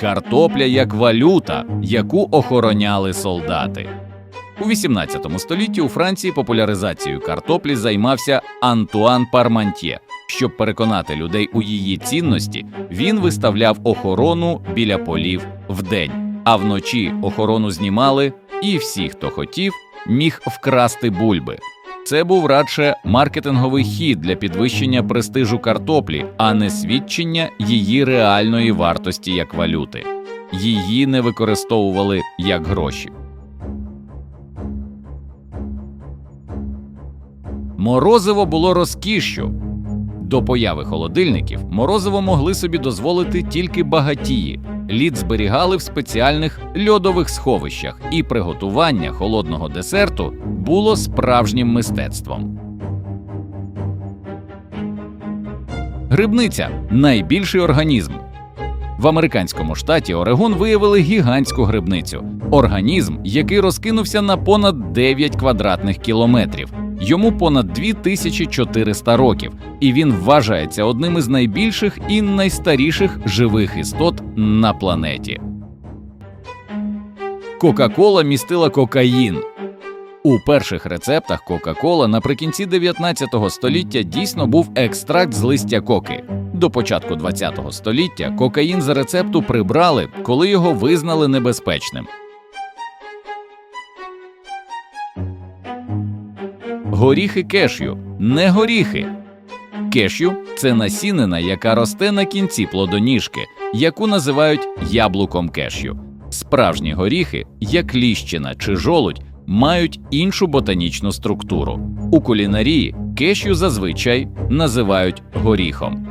картопля як валюта, яку охороняли солдати. У 18 столітті у Франції популяризацією картоплі займався Антуан Пармантьє. Щоб переконати людей у її цінності, він виставляв охорону біля полів вдень, а вночі охорону знімали, і всі, хто хотів, міг вкрасти бульби. Це був радше маркетинговий хід для підвищення престижу картоплі, а не свідчення її реальної вартості як валюти. Її не використовували як гроші. Морозиво було розкішшю. До появи холодильників морозиво могли собі дозволити тільки багатії. Лід зберігали в спеціальних льодових сховищах, і приготування холодного десерту було справжнім мистецтвом. Грибниця найбільший організм. В американському штаті Орегон виявили гігантську грибницю організм, який розкинувся на понад 9 квадратних кілометрів. Йому понад 2400 років, і він вважається одним із найбільших і найстаріших живих істот на планеті. Кока-кола містила кокаїн. У перших рецептах Кока-кола наприкінці 19 століття дійсно був екстракт з листя коки. До початку 20 століття кокаїн з рецепту прибрали, коли його визнали небезпечним. Горіхи кешю не горіхи. Кешю це насінина, яка росте на кінці плодоніжки, яку називають яблуком кешю. Справжні горіхи, як ліщина чи жолудь, мають іншу ботанічну структуру. У кулінарії кешю зазвичай називають горіхом.